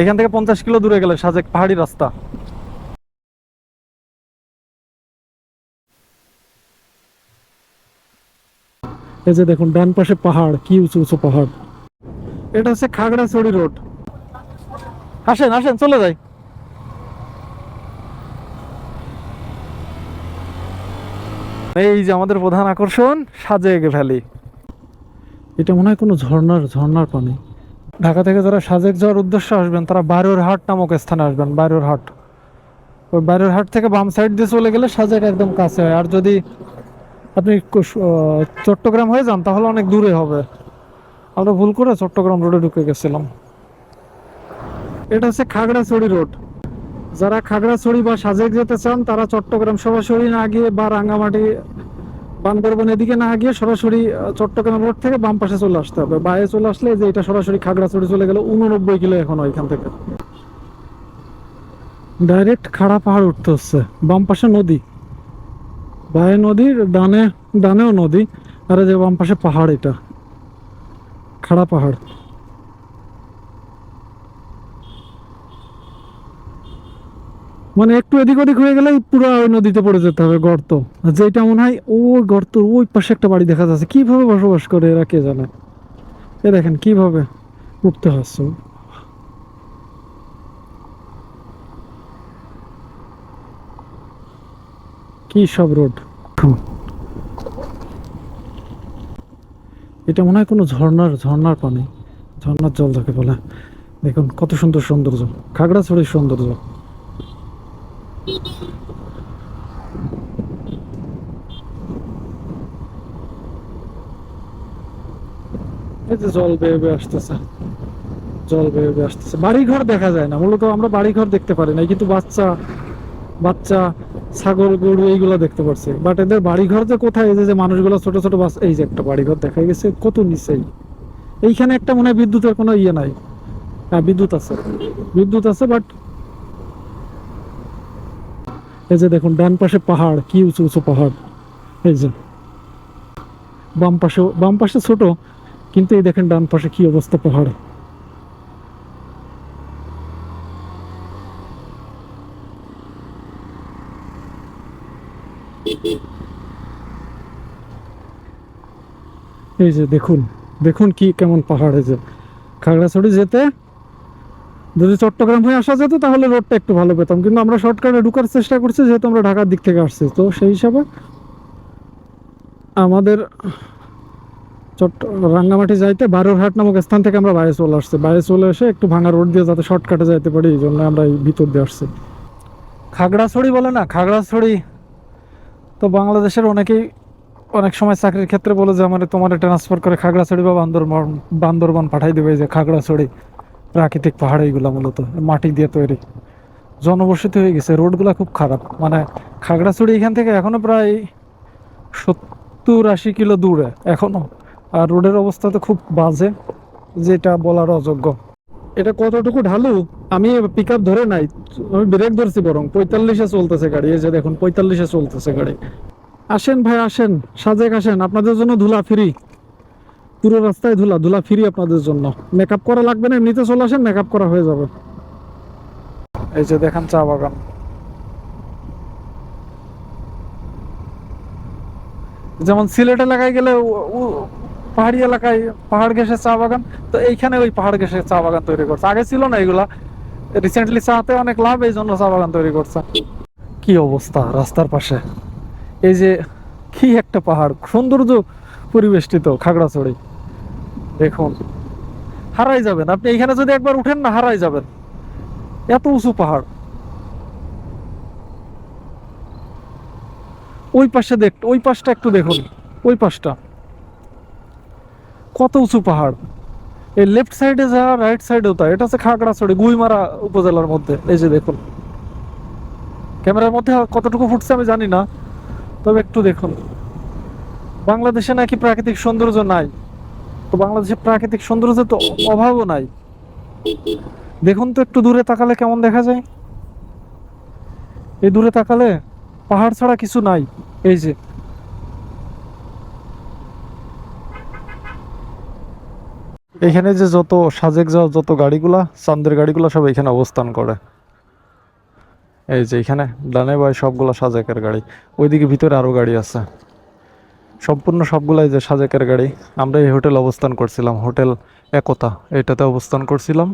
এখান থেকে পঞ্চাশ কিলো দূরে গেলে সাজেক পাহাড়ি রাস্তা। এই যে দেখুন, ডান পাশে পাহাড়, কি উঁচু উঁচু পাহাড়। এটা হচ্ছে খাগড়াছড়ি রোড। আসেন আসেন, চলে যাই। এই যে আমাদের প্রধান আকর্ষণ, সাজেক ভ্যালি। এটা মনে হয় কোনো ঝর্ণার ঝর্ণার পানি। ঢাকা থেকে যারা সাজেক যাওয়ার উদ্দেশ্যে আসবেন, তারা বারোর হাট নামক স্থানে আসবেন বারোর হাট। ওই হাট থেকে বাম সাইড দিয়ে চলে গেলে সাজেক একদম কাছে হয়। আর যদি আপনি চট্টগ্রাম হয়ে যান, তাহলে অনেক দূরে হবে। আমরা ভুল করে চট্টগ্রাম রোডে ঢুকে গেছিলাম। এটা হচ্ছে খাগড়াছড়ি রোড যারা খাগড়াছড়ি বা সাজেক যেতে চান, তারা চট্টগ্রাম সরাসরি না গিয়ে বা রাঙ্গামাটি বান্দরবন এদিকে না গিয়ে সরাসরি চট্টগ্রাম রোড থেকে বাম পাশে চলে আসতে হবে। বাইরে চলে আসলে যে এটা সরাসরি খাগড়াছড়ি চলে গেলে, উননব্বই কিলো এখন ওইখান থেকে। ডাইরেক্ট খাড়া পাহাড় উঠতে হচ্ছে। বাম পাশে নদী। বায়ে নদীর ডানে, ডানেও নদী। আর যে বাম পাশে পাহাড় এটা। খাড়া পাহাড়। মানে একটু এদিক ওদিক হয়ে গেলেই পুরো ওই নদীতে পড়ে যেতে হবে গর্ত। আর যেটা মনে হয় ওই গর্ত ওই পাশে একটা বাড়ি দেখা যাচ্ছে। কীভাবে বসবাস করে এরা কে জানে? এ দেখেন কীভাবে উঠতে হচ্ছে। কি সব রোড? এটা মনে হয় কোনো ঝর্ণার ঝর্ণার পানি। ঝর্ণার জল যাকে বলে। দেখুন কত সুন্দর সৌন্দর্য। খাগড়াছড়ির সৌন্দর্য। যে জল বেয়ে বেয়ে আসতেছে। জল বেয়ে বেয়ে আসতেছে। বাড়ি ঘর দেখা যায় না। মূলত আমরা বাড়ি ঘর দেখতে পারি না। কিন্তু বাচ্চা বাচ্চা, ছাগল, গরু এইগুলো দেখতে পারছি। বাট এদের বাড়ি ঘর যে কোথায়? এই যে মানুষগুলো ছোট ছোট বাস এই যে একটা বাড়ি ঘর দেখা গেছে কত নিচেই। এইখানে একটা মনে হয় বিদ্যুতের কোনো ইয়ে নাই। হ্যাঁ বিদ্যুৎ আছে। বিদ্যুৎ আছে বাট এই যে দেখুন, ডান পাশে পাহাড়, কি উঁচু উঁচু পাহাড়। এই যে, বাম পাশে বাম পাশে ছোট। কিন্তু এই দেখেন ডান পাশে কি অবস্থা পাহাড়। এই যে দেখুন দেখুন কি কেমন পাহাড় এই যে। খাগড়াছড়ি যেতে যদি চট্টগ্রাম হয়ে আসা যেত, তাহলে রোডটা একটু ভালো পেতাম। কিন্তু আমরা শর্টকাটে ঢুকার চেষ্টা করছি, যেহেতু আমরা ঢাকার দিক থেকে আসছি। তো সেই হিসাবে আমাদের রাঙ্গামাটি যাইতে বারোরহাট নামক স্থান থেকে আমরা বাইরে চলে আসছি। বাইরে চলে এসে একটু ভাঙা রোড দিয়ে যাতে শর্টকাটে যাইতে পারি, এই জন্য আমরা এই ভিতর দিয়ে আসছি। খাগড়াছড়ি বলে না, খাগড়াছড়ি। তো বাংলাদেশের অনেকেই অনেক সময় চাকরির ক্ষেত্রে বলে যে, আমার তোমার ট্রান্সফার করে খাগড়াছড়ি বা বান্দরবন বান্দরবন পাঠাই দেবে যে খাগড়াছড়ি। প্রাকৃতিক পাহাড় এইগুলা মূলত, মাটি দিয়ে তৈরি। জনবসতি হয়ে গেছে, রোডগুলো খুব খারাপ। মানে খাগড়াছড়ি এখান থেকে এখনও প্রায় সত্তর আশি কিলো দূরে, এখনও। আর রোডের অবস্থা তো খুব বাজে, যেটা বলার অযোগ্য। এটা কতটুকু ঢালু, আমি পিক আপ ধরে নাই, আমি ব্রেক ধরছি বরং, পঁয়তাল্লিশে চলতেছে গাড়ি, এই যে দেখুন, পঁয়তাল্লিশে চলতেছে গাড়ি। আসেন ভাই, আসেন, সাজেক আসেন, আপনাদের জন্য ধুলা ফ্রি পুরো রাস্তায় ধুলা ধুলা ফ্রি আপনাদের জন্য। মেকআপ করা লাগবে না, এমনিতে চলে আসেন মেকআপ করা হয়ে যাবে। এই যে দেখেন চা বাগান। যেমন সিলেট এলাকায় গেলে পাহাড়ি এলাকায় পাহাড় ঘেসে চা বাগান, তো এইখানে ওই পাহাড় ঘেসে চা বাগান তৈরি করছে। আগে ছিল না এগুলা। রিসেন্টলি চাতে অনেক লাভ, এই জন্য চা বাগান তৈরি করছে। কি অবস্থা রাস্তার পাশে? এই যে কি একটা পাহাড়, সৌন্দর্য পরিবেষ্টিত খাগড়াছড়ি। দেখুন, হারাই যাবেন। আপনি এখানে যদি একবার উঠেন না, হারাই যাবেন। এত উঁচু পাহাড়। ওই পাশে দেখ, ওই পাশটা একটু দেখুন। ওই পাশটা। কত উঁচু পাহাড়? এই লেফট সাইডে যা রাইট সাইডেও তা এটা হচ্ছে খাগড়াছড়ি গুইমারা উপজেলার মধ্যে। এই যে দেখুন। ক্যামেরার মধ্যে কতটুকু ফুটছে আমি জানি না, তবে একটু দেখুন। বাংলাদেশে নাকি প্রাকৃতিক সৌন্দর্য নাই। তো বাংলাদেশে প্রাকৃতিক সৌন্দর্য তো অভাবও নাই। দেখুন তো একটু দূরে তাকালে কেমন দেখা যায়। এই দূরে তাকালে পাহাড় ছাড়া কিছু নাই। এই যে এখানে যে যত সাজেক যাওয়া যত গাড়িগুলা, চান্দের গাড়িগুলা সব এখানে অবস্থান করে। এই যে এখানে ডানে বাই সবগুলা সাজেকের গাড়ি, ওইদিকে ভিতরে আরও গাড়ি আছে। সম্পূর্ণ সবগুলাই যে সাজেকের গাড়ি, আমরা এই হোটেল অবস্থান করছিলাম, হোটেল একতা, এটাতে অবস্থান করছিলাম।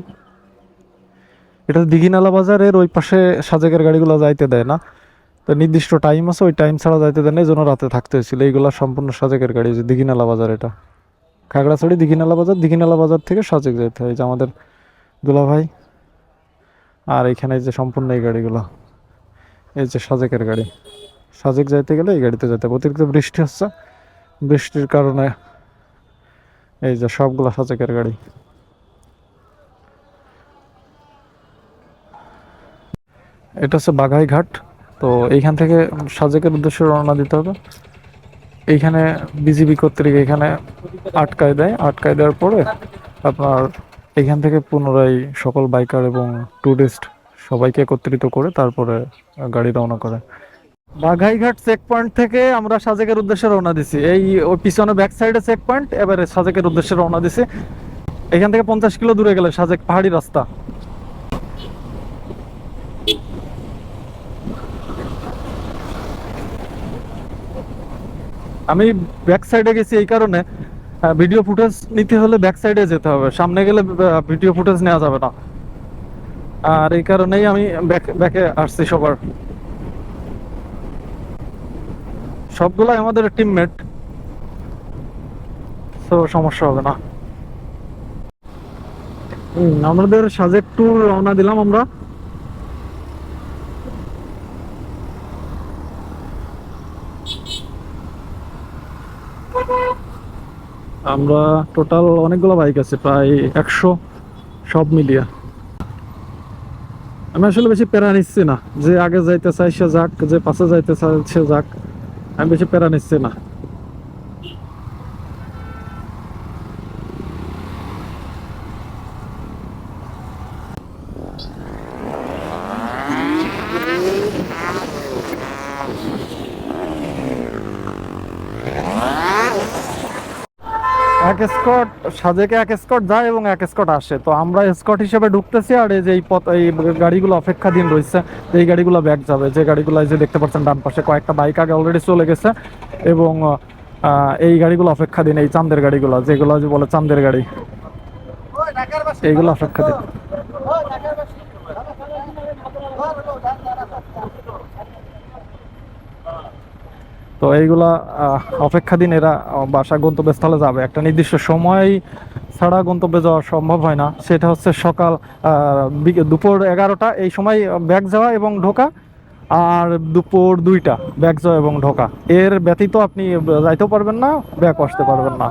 এটা দিঘিনালা বাজারের ওই পাশে সাজেকের গাড়িগুলো যাইতে দেয় না। তো নির্দিষ্ট টাইম আছে, ওই টাইম ছাড়া যাইতে দেয় না, এই জন্য রাতে থাকতে হয়েছিল। এইগুলা সম্পূর্ণ সাজেকের গাড়ি যে দিঘিনালা বাজার এটা। খাগড়াছড়ি, দিঘিনালা বাজার দিঘিনালা বাজার থেকে সাজেক যেতে হয় যে আমাদের দুলা ভাই আর এখানে যে সম্পূর্ণ এই গাড়িগুলো, এই যে সাজেকের গাড়ি। সাজেক যাইতে গেলে এই গাড়িতে যেতে হবে। অতিরিক্ত বৃষ্টি হচ্ছে। বৃষ্টির কারণে এই যে সবগুলো সাজেকের গাড়ি। এটা হচ্ছে বাঘাই ঘাট তো এইখান থেকে সাজেকের উদ্দেশ্যে রওনা দিতে হবে। এইখানে বিজিবি কর্তৃক এখানে আটকায় দেয়। আটকায় দেওয়ার পরে আপনার এখান থেকে পুনরায় সকল বাইকার এবং ট্যুরিস্ট সবাইকে একত্রিত করে তারপরে গাড়ি রওনা করে। বাঘাইঘাট চেক পয়েন্ট থেকে আমরা সাজেকের উদ্দেশ্যে রওনা দিছি। এই পিছনে ব্যাক সাইডে চেক পয়েন্ট এবারে সাজেকের উদ্দেশ্যে রওনা দিছি। এখান থেকে পঞ্চাশ কিলো দূরে গেলে সাজেক পাহাড়ি রাস্তা। আমি ব্যাক সাইডে গেছি এই কারণে ভিডিও ফুটেজ নিতে হলে ব্যাক সাইডে যেতে হবে। সামনে গেলে ভিডিও ফুটেজ নেওয়া যাবে না। আর এই কারণেই আমি ব্যাক ব্যাকে আসছি সবার। সবগুলাই আমাদের টিমমেট তো সমস্যা হবে না। আমাদের সাজেক ট্যুর রওনা দিলাম আমরা। আমরা টোটাল অনেকগুলো বাইক আছে, প্রায় একশো সব মিলিয়া। আমি আসলে বেশি প্যারা নিচ্ছি না, যে আগে যাইতে চাই সে যাক, যে পাশে যাইতে চাই সে যাক। আমি বেশি প্যারা নিচ্ছি না। এক স্কট সাজেকে এক স্কট যায় এবং এক স্কট আসে। তো আমরা স্কট হিসেবে ঢুকতেছি আর এই যে এই পথ এই গাড়িগুলো অপেক্ষাধীন রয়েছে এই গাড়িগুলো ব্যাক যাবে। যে গাড়িগুলো যে দেখতে পাচ্ছেন ডান পাশে কয়েকটা বাইক আগে অলরেডি চলে গেছে এবং এই গাড়িগুলো অপেক্ষাধীন এই চান্দের গাড়িগুলো যেগুলো যে বলে চান্দের গাড়ি। এইগুলো অপেক্ষাধীন। তো এইগুলা আহ, অপেক্ষাধীন এরা বাসা গন্তব্যস্থলে যাবে। একটা নির্দিষ্ট সময় ছাড়া গন্তব্যে যাওয়া সম্ভব হয় না। সেটা হচ্ছে সকাল দুপুর এগারোটা এই সময় ব্যাগ যাওয়া এবং ঢোকা আর দুপুর দুইটা ব্যাগ যাওয়া এবং ঢোকা। এর ব্যতীত আপনি যাইতেও পারবেন না ব্যাগ আসতে পারবেন না।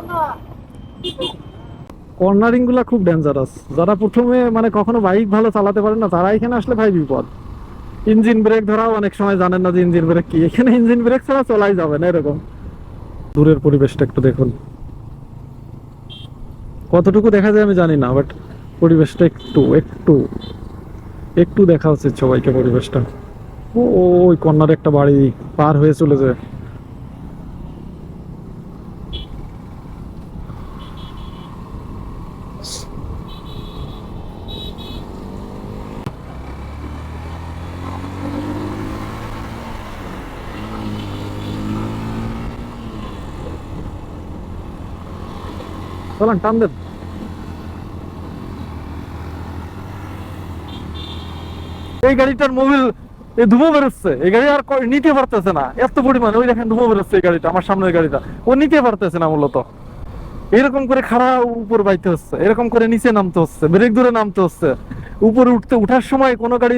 কর্নারিংগুলা খুব ডেঞ্জারাস যারা প্রথমে মানে কখনো বাইক ভালো চালাতে পারে না তারা এখানে আসলে ভাই বিপদ। ইঞ্জিন ব্রেক ধরাও অনেক সময় জানেন না যে ইঞ্জিন ব্রেক কি। এখানে ইঞ্জিন ব্রেক ছাড়া চলাই যাবে না এরকম। দূরের পরিবেশটা একটু দেখুন। কতটুকু দেখা যায় আমি জানি না বাট পরিবেশটা একটু একটু একটু দেখা উচিত সবাইকে পরিবেশটা। ওই কন্যার একটা বাড়ি পার হয়ে চলে যায়। চলেন, টান দেন। এই গাড়িটার মোবিল ধুমো বেরোচ্ছে। এই গাড়ি আর নিতে পারতেছে না। এত পরিমাণ। ওই দেখেন, ধুমো বেরোচ্ছে এই গাড়িটা, আমার সামনের গাড়িটা। ও নিতে পারতেছে না মূলত। এরকম করে খাড়া উপর বাইতে হচ্ছে। এরকম করে নিচে নামতে হচ্ছে। ব্রেক ধরে নামতে হচ্ছে। উপরে উঠতে উঠার সময় কোনো গাড়ি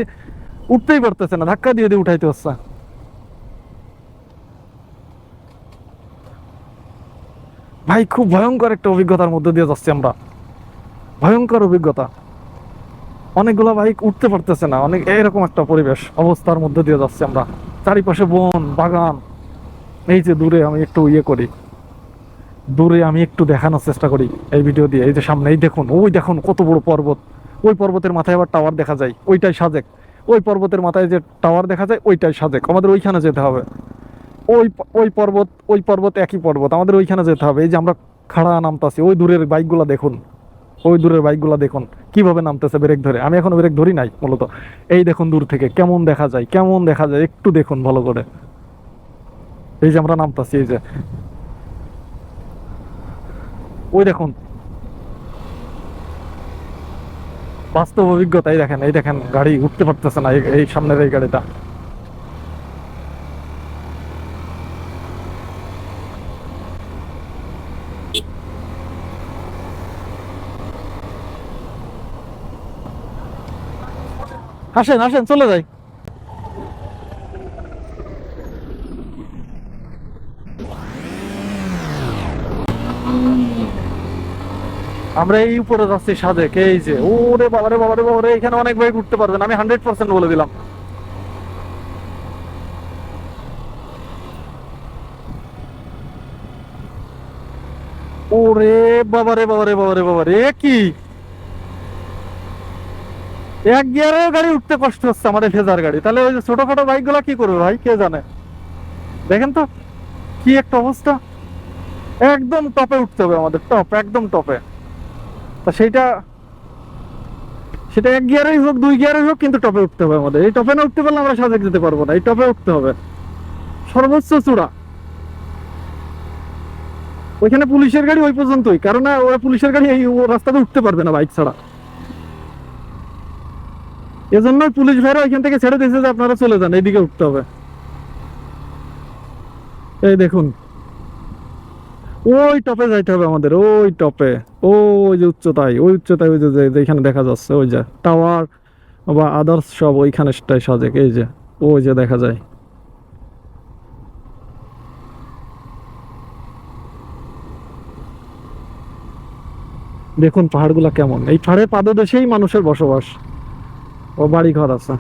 উঠতেই পারতেছে না। ধাক্কা দিয়ে দিয়ে উঠাইতে হচ্ছে। ভাই, খুব ভয়ঙ্কর একটা অভিজ্ঞতার মধ্যে দিয়ে যাচ্ছি আমরা। ভয়ঙ্কর অভিজ্ঞতা। অনেকগুলো বাইক উঠতে পারতেছে না, অনেক এরকম একটা পরিবেশ, অবস্থার মধ্যে দিয়ে যাচ্ছি আমরা। চারিপাশে বন, বাগান। এই যে দূরে আমি একটু ইয়ে করি। দূরে আমি একটু দেখানোর চেষ্টা করি এই ভিডিও দিয়ে। এই যে সামনে এই দেখুন, ওই দেখুন কত বড় পর্বত। ওই পর্বতের মাথায় আবার টাওয়ার দেখা যায়, ওইটাই সাজেক। ওই পর্বতের মাথায় যে টাওয়ার দেখা যায়, ওইটাই সাজেক। আমাদের ওইখানে যেতে হবে। ওই ওই পর্বত ওই পর্বত একই পর্বত। আমাদের ওইখানে যেতে হবে। এই যে আমরা খাড়া নামতাছি, ওই দূরের বাইকগুলো দেখুন। ওই দূরের বাইকগুলো দেখুন। কীভাবে নামতেছে ব্রেক ধরে? আমি এখন ব্রেক ধরি নাই, মূলত। এই দেখুন দূর থেকে, কেমন দেখা যায়, কেমন দেখা যায়, একটু দেখুন ভালো করে। এই যে আমরা নামতাছি, এই যে। ওই দেখুন। বাস্তব অভিজ্ঞতা, এই দেখেন এই দেখেন, গাড়ি উঠতে পারতেছে না এই সামনের এই গাড়িটা। আসেন আসেন, চলে যাই। আমরা এই উপরে যাচ্ছি সাদেক, এই যে। ওরে বাবারে বাবারে বাবারে এখানে অনেক বাইক উঠতে পারবেন, আমি হান্ড্রেড পার্সেন্ট বলে দিলাম। ওরে বাবারে বাবারে বাবারে বাবারে কি? এক গিয়ারে গাড়ি উঠতে কষ্ট হচ্ছে আমাদের ফেজার গাড়ি। তাহলে ওই যে ছোটখাটো বাইকগুলা কি করবে ভাই? কে জানে? দেখেন তো, কি একটা অবস্থা। একদম টপে উঠতে হবে আমাদের, টপ, একদম টপে। তা সেইটা, সেটা এক গিয়ারেই হোক, দুই গিয়ারেই হোক, কিন্তু টপে উঠতে হবে আমাদের। এই টপে না উঠতে পারলে আমরা সাজেক যেতে পারব না, এই টপে উঠতে হবে। সর্বোচ্চ চূড়া। ওইখানে পুলিশের গাড়ি ওই পর্যন্তই কারণ ওরা পুলিশের গাড়ি এই রাস্তাতে উঠতে পারবে না বাইক ছাড়া। এজন্য পুলিশ ভাইরা ওইখান থেকে ছেড়ে দিয়েছে যে আপনারা চলে যান, এইদিকে উঠতে হবে। এই দেখুন। ওই টপে যাইতে হবে আমাদের, ওই টপে, ওই যে উচ্চতায়, ওই উচ্চতায় ওই যে যেখানে দেখা যাচ্ছে, ওই যে টাওয়ার বা আদার্স সব ওইখানে সাজেক, এই যে, ওই যে দেখা যায়। দেখুন পাহাড়গুলা কেমন, এই পাহাড়ের পাদদেশেই মানুষের বসবাস। ও বাড়ি ঘর আছে।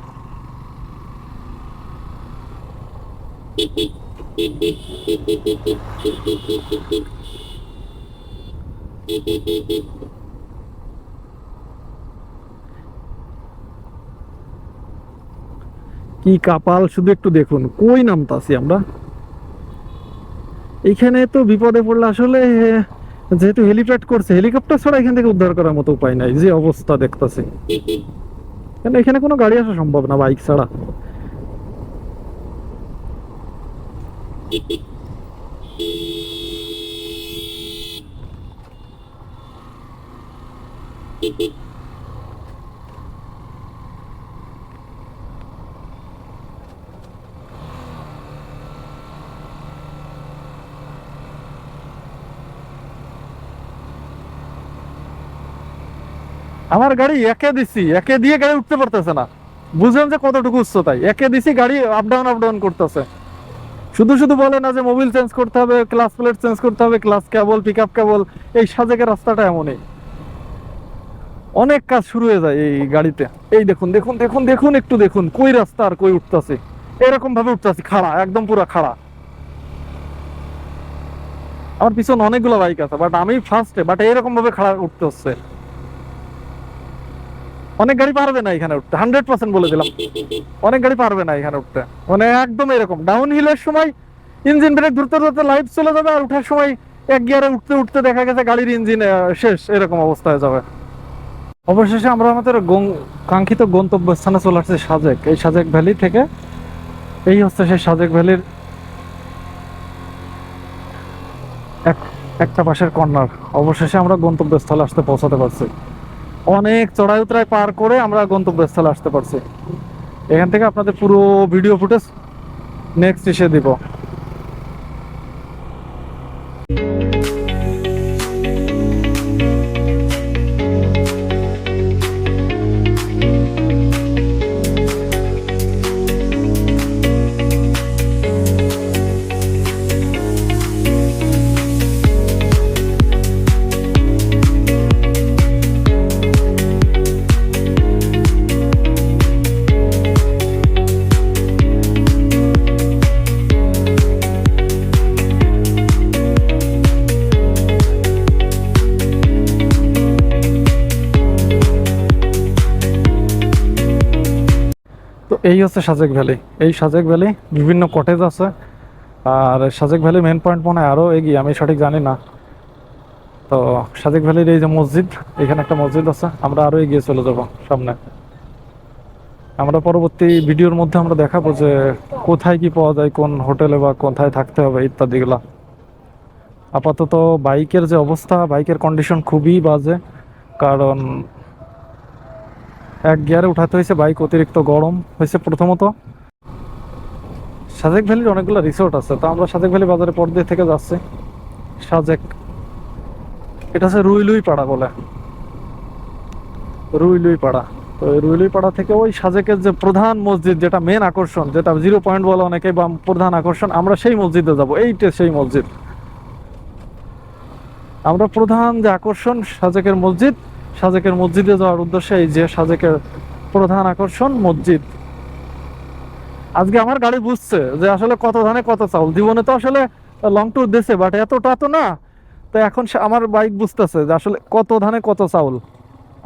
কি কাপাল, শুধু একটু দেখুন, কই নামতাছি আমরা? এখানে তো বিপদে পড়লে আসলে, যেহেতু হেলিপ্যাড করছে, হেলিকপ্টার ছাড়া এখান থেকে উদ্ধার করার মতো উপায় নাই, যে অবস্থা দেখতাছি। কেন এখানে কোনো গাড়ি আসা সম্ভব না বাইক ছাড়া? আমার গাড়ি একে দিছি, একে দিয়ে গাড়ি উঠতে পারতেছে না। বুঝলেন যে কতটুকু উচ্চতায়? একে দিছি, গাড়ি আপ ডাউন আপ ডাউন করতেছে। শুধু শুধু বলে না যে মোবিল চেঞ্জ করতে হবে ক্লাস প্লেট চেঞ্জ করতে হবে ক্লাস কেবল পিক আপ কেবল এই সাজেকের রাস্তাটা এমনই। অনেক কাজ শুরু হয়ে যায় এই গাড়িতে। এই দেখুন দেখুন দেখুন দেখুন, একটু দেখুন, কই রাস্তা আর কই উঠতেছে। এরকম ভাবে উঠতেছি, খাড়া, একদম পুরো খাড়া। আমার পিছনে অনেকগুলো বাইক আছে বাট আমি ফার্স্টে বাট এরকম ভাবে খাড়া উঠতে হচ্ছে। অনেক গাড়ি পারবে না এখানে উঠতে। হান্ড্রেড পার্সেন্ট বলে দিলাম। অনেক গাড়ি পারবে না এখানে উঠতে। মানে একদম এরকম। ডাউন হিলের সময় ইঞ্জিন ব্রেক ধরতে ধরতে লাইট চলে যাবে আর উঠার সময় এক গিয়ারে উঠতে উঠতে দেখা গেছে গাড়ির ইঞ্জিন শেষ। এরকম অবস্থা হয়ে যাবে। অবশেষে আমরা আমাদের কাঙ্ক্ষিত গন্তব্যস্থানে চলে আসছি সাজেক। এই সাজেক ভ্যালি থেকে। এই হচ্ছে সেই সাজেক ভ্যালির এক একটা পাশের কর্নার। অবশেষে আমরা গন্তব্যস্থলে আসতে পৌঁছাতে পারছি। অনেক চড়াই উতরাই পার করে আমরা গন্তব্যস্থলে আসতে পারছি। এখান থেকে আপনাদের পুরো ভিডিও ফুটেজ নেক্সট এসে দিব। এই হচ্ছে সাজেক ভ্যালি। এই সাজেক ভ্যালি, বিভিন্ন কটেজ আছে। আর সাজেক ভ্যালি মেন পয়েন্ট মনে হয় আরও এগিয়ে, আমি সঠিক জানি না। তো সাদিক ভ্যালির এই যে মসজিদ, এখানে একটা মসজিদ আছে, আমরা আরও এগিয়ে চলে যাব সামনে। আমরা পরবর্তী ভিডিওর মধ্যে আমরা দেখাবো যে কোথায় কি পাওয়া যায়, কোন হোটেলে বা কোথায় থাকতে হবে ইত্যাদিগুলা আপাতত বাইকের যে অবস্থা, বাইকের কন্ডিশন খুবই বাজে। কারণ এক গিয়ারে উঠাতে হয়েছে বাইক অতিরিক্ত গরম হয়েছে প্রথমত। সাজেক ভ্যালির অনেকগুলো রিসোর্ট আছে, তো আমরা সাজেক ভ্যালি বাজারে পর দিয়ে থেকে যাচ্ছি। সাজেক, এটা হচ্ছে রুইলুই পাড়া বলে। রুইলুই পাড়া, তো রুইলুই পাড়া থেকে ওই সাজেকের যে প্রধান মসজিদ, যেটা মেন আকর্ষণ, যেটা জিরো পয়েন্ট বলে অনেকে বা প্রধান আকর্ষণ, আমরা সেই মসজিদে যাব, এইটা সেই মসজিদ। আমরা প্রধান যে আকর্ষণ সাজেকের মসজিদ সাজেকের মসজিদে যাওয়ার উদ্দেশ্যে এই যে সাজেকের প্রধান আকর্ষণ মসজিদ। আজকে আমার গাড়ি বুঝছে যে আসলে কত ধানে কত চাউল জীবনে তো আসলে লং ট্যুর দিছে বাট এতটা তো না। তো এখন আমার বাইক বুঝতেছে যে আসলে কত ধানে কত চাউল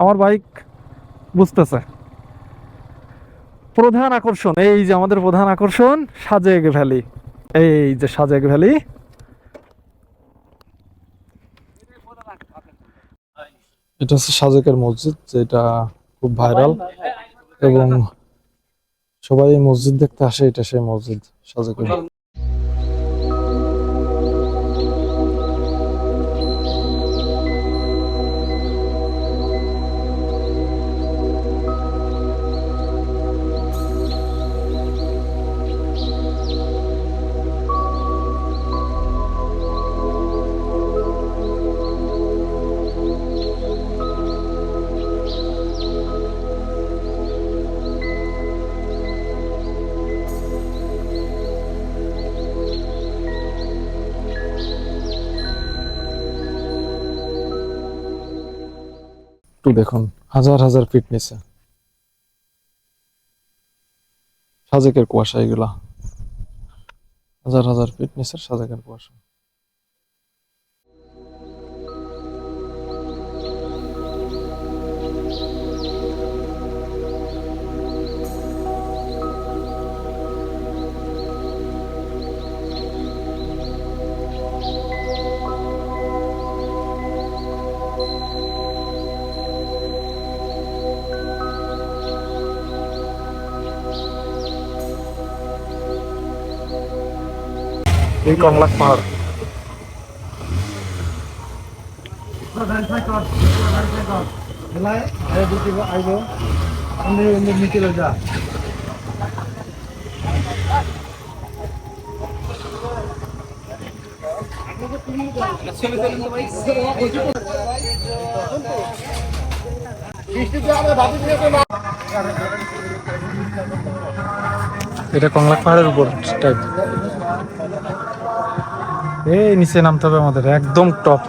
আমার বাইক বুঝতেছে। প্রধান আকর্ষণ, এই যে আমাদের প্রধান আকর্ষণ, সাজেক ভ্যালি। এই যে সাজেক ভ্যালি। এটা হচ্ছে সাজেকের মসজিদ যেটা খুব ভাইরাল। এবং সবাই এই মসজিদ দেখতে আসে এটা সেই মসজিদ সাজেকের দেখুন হাজার হাজার ফিট নিচে। সাজেকের কুয়াশা এগুলা। হাজার হাজার ফিট নিচের সাজেকের কুয়াশা। এই কমলাক পাহাড়। এটা কংলাক পাহাড়ের উপর টাইপ এই নিচে নামতে হবে আমাদের একদম টপ